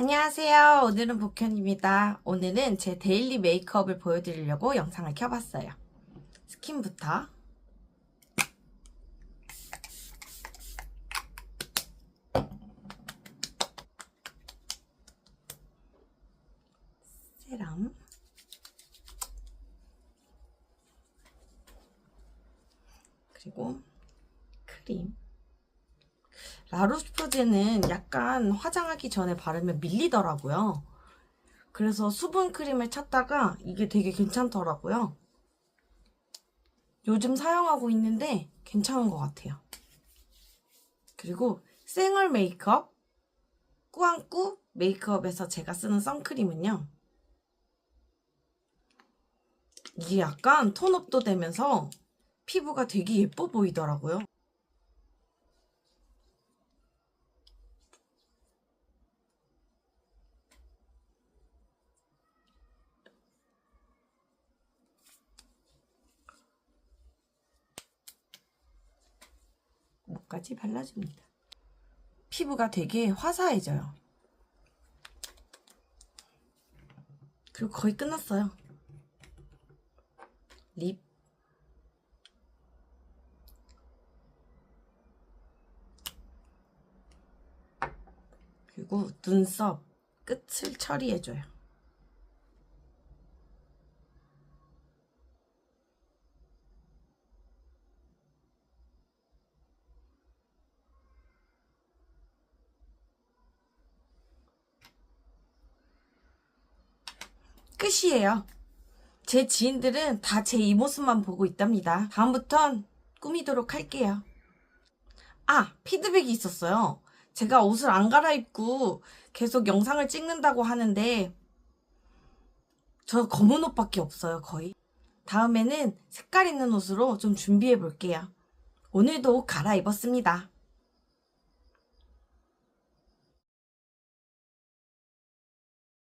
안녕하세요. 오늘은 복현입니다. 오늘은 제 데일리 메이크업을 보여드리려고 영상을 켜봤어요. 스킨부터. 세럼. 그리고 크림. 라루스푸드는 약간 화장하기 전에 바르면 밀리더라고요. 그래서 수분 크림을 찾다가 이게 되게 괜찮더라고요. 요즘 사용하고 있는데 괜찮은 것 같아요. 그리고 생얼 메이크업 꾸안꾸 메이크업에서 제가 쓰는 선크림은요. 이게 약간 톤업도 되면서 피부가 되게 예뻐 보이더라고요. 목까지 발라줍니다. 피부가 되게 화사해져요. 그리고 거의 끝났어요. 립. 그리고 눈썹 끝을 처리해줘요. 끝이에요. 제 지인들은 다 제 이 모습만 보고 있답니다. 다음부턴 꾸미도록 할게요. 아, 피드백이 있었어요. 제가 옷을 안 갈아입고 계속 영상을 찍는다고 하는데, 저 검은 옷밖에 없어요, 거의. 다음에는 색깔 있는 옷으로 좀 준비해 볼게요. 오늘도 옷 갈아입었습니다.